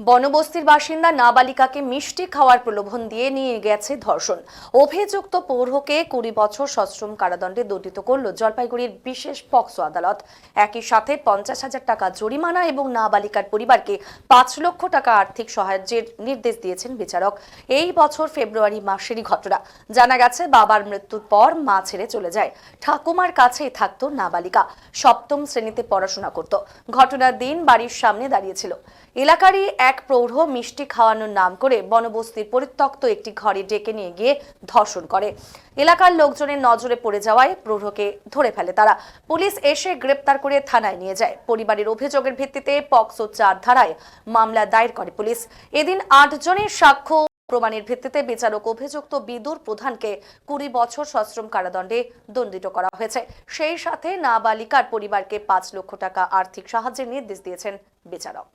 বনবস্তির বাসিন্দা নাবালিকাকে মিষ্টি খাওয়ার প্রলোভন দিয়ে নিয়ে গেছে ধর্ষণ। অভিযুক্ত পৌরকে কুড়ি বছর সশ্রম কারাদণ্ডে দণ্ডিত করল জলপাইগুড়ির বিশেষ পক্সো আদালত। একই সাথে পঞ্চাশ হাজার টাকা জরিমানা এবং নাবালিকার পরিবারকে পাঁচ লক্ষ টাকা আর্থিক সাহায্যের নির্দেশ দিয়েছেন বিচারক। এই বছর ফেব্রুয়ারি মাসেরই ঘটনা। জানা গেছে, বাবার মৃত্যুর পর মা ছেড়ে চলে যায়। ঠাকুমার কাছেই থাকতো নাবালিকা। সপ্তম শ্রেণীতে পড়াশোনা করত। ঘটনার দিন বাড়ির সামনে দাঁড়িয়েছিল এলাকারই এক প্রৌঢ় মিষ্টি খাওয়ানোর নাম করে বনবস্তির পরিত্যক্ত একটি ঘরে ডেকে নিয়ে গিয়ে ধর্ষণ করে। এলাকার লোকজনের নজরে পড়ে যাওয়ায় প্রৌঢ়কে ধরে ফেলে তারা। পুলিশ এসে গ্রেপ্তার করে থানায় নিয়ে যায়। পরিবারের অভিযোগের ভিত্তিতে পক্সো চার ধারায় মামলা দায়ের করে পুলিশ। এদিন আটজনের সাক্ষ্য প্রমাণের ভিত্তিতে বিচারক অভিযুক্ত বিদুর প্রধানকে কুড়ি বছর সশ্রম কারাদণ্ডে দণ্ডিত করা হয়েছে। সেই সাথে নাবালিকার পরিবারকে পাঁচ লক্ষ টাকা আর্থিক সাহায্যের নির্দেশ দিয়েছেন বিচারক।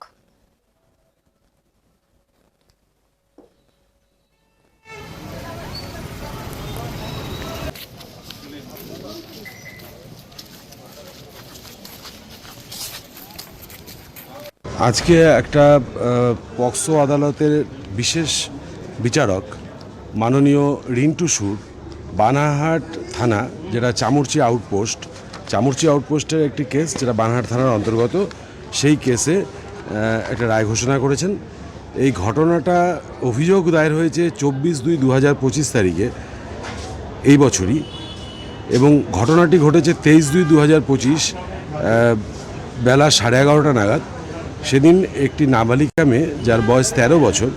আজকে একটা পক্সো আদালতের বিশেষ বিচারক, মাননীয় রিন্টু সুর, বানাহাট থানা, যেটা চামুরচি আউটপোস্ট, চামুরচি আউটপোস্টের একটি কেস, যেটা বানাহাট থানার অন্তর্গত, সেই কেসে একটা রায় ঘোষণা করেছেন। এই ঘটনাটা অভিযোগ দায়ের হয়েছে চব্বিশ দুই দু হাজার পঁচিশ তারিখে, এই বছরই, এবং ঘটনাটি ঘটেছে তেইশ দুই দু হাজার পঁচিশ বেলা সাড়ে এগারোটা নাগাদ। সেদিন একটি নাবালিকা মেয়ে, যার বয়স তেরো বছর,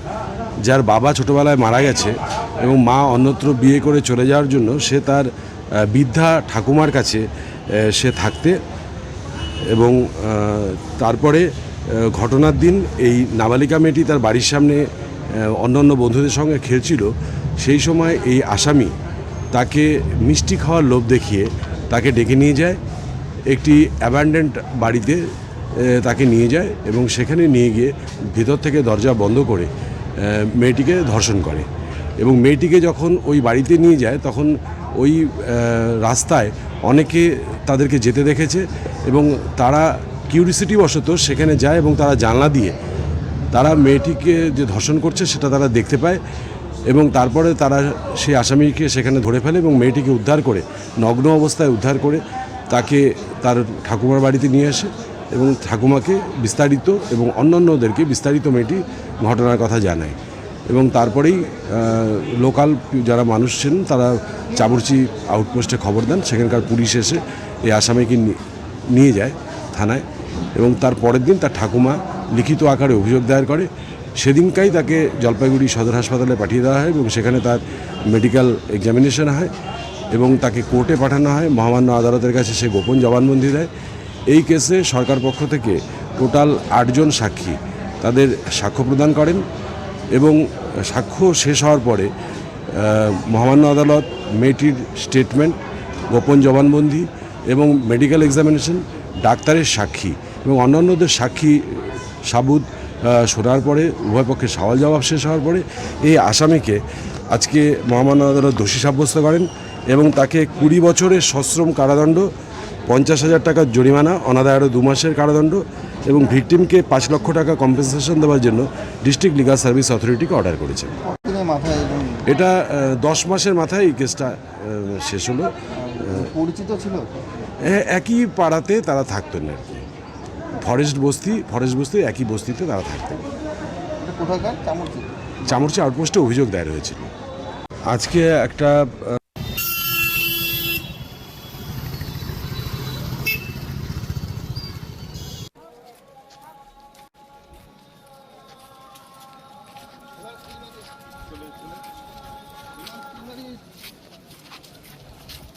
যার বাবা ছোটোবেলায় মারা গেছে এবং মা অন্যত্র বিয়ে করে চলে যাওয়ার জন্য সে তার বৃদ্ধা ঠাকুমার কাছে সে থাকতে এবং তারপরে ঘটনার দিন এই নাবালিকা মেয়েটি তার বাড়ির সামনে অন্যান্য বন্ধুদের সঙ্গে খেলছিল। সেই সময় এই আসামি তাকে মিষ্টি খাওয়ার লোভ দেখিয়ে তাকে ডেকে নিয়ে যায় একটি অ্যাবান্ডেন্ট বাড়িতে তাকে নিয়ে যায় এবং সেখানে নিয়ে গিয়ে ভিতর থেকে দরজা বন্ধ করে মেয়েটিকে ধর্ষণ করে এবং মেয়েটিকে যখন ওই বাড়িতে নিয়ে যায় তখন ওই রাস্তায় অনেকে তাদেরকে যেতে দেখেছে এবং তারা কিউরিসিটি বশত সেখানে যায় এবং তারা জানলা দিয়ে তারা মেয়েটিকে যে ধর্ষণ করছে সেটা তারা দেখতে পায় এবং তারপরে তারা সেই আসামিকে সেখানে ধরে ফেলে এবং মেয়েটিকে উদ্ধার করে, নগ্ন অবস্থায় উদ্ধার করে তাকে তার ঠাকুমার বাড়িতে নিয়ে আসে। এবং ঠাকুমাকে বিস্তারিত এবং অন্যান্যদেরকে বিস্তারিত মেয়েটি ঘটনার কথা জানায়। এবং তারপরেই লোকাল যারা মানুষ ছিলেন, তারা চাবুরচি আউটপোস্টে খবর দেন। সেখানকার পুলিশ এসে এই আসামিকে নিয়ে যায় থানায় এবং তার পরের দিন তার ঠাকুমা লিখিত আকারে অভিযোগ দায়ের করে। সেদিনকাই তাকে জলপাইগুড়ি সদর হাসপাতালে পাঠিয়ে দেওয়া হয় এবং সেখানে তার মেডিকেল এক্সামিনেশন হয় এবং তাকে কোর্টে পাঠানো হয়। মহামান্য আদালতের কাছে সে গোপন জবানবন্দি দেয় এই কেসে সরকার পক্ষ থেকে টোটাল আটজন সাক্ষী তাদের সাক্ষ্য প্রদান করেন এবং সাক্ষ্য শেষ হওয়ার পরে মহামান্য আদালত মেয়েটির স্টেটমেন্ট গোপন জবানবন্দি এবং মেডিকেল এক্সামিনেশন ডাক্তারের সাক্ষী এবং অন্যান্যদের সাক্ষী সাবুদ শোনার পরে, উভয় পক্ষে সওয়াল জবাব শেষ হওয়ার পরে এই আসামিকে আজকে মহামান্য আদালত দোষী সাব্যস্ত করেন এবং তাকে কুড়ি বছরের সশ্রম কারাদণ্ড পঞ্চাশ হাজার টাকার জরিমানা অনাদায় আরও দু মাসের কারাদণ্ড এবং ভিকটিমকে পাঁচ লক্ষ টাকা কম্পেনসেশন দেওয়ার জন্য ডিস্ট্রিক্ট লিগাল সার্ভিস অথরিটিকে অর্ডার করেছে এটা দশ মাসের মাথায় এই কেসটা শেষ হলো। পরিচিত ছিল? এ- একই পাড়াতে তারা থাকতেন আর কি। ফরেস্ট বস্তি ফরেস্ট বস্তি একই বস্তিতে তারা থাকতেন। চামড়চি আউটপোস্টে অভিযোগ দায়ের হয়েছিল। আজকে একটা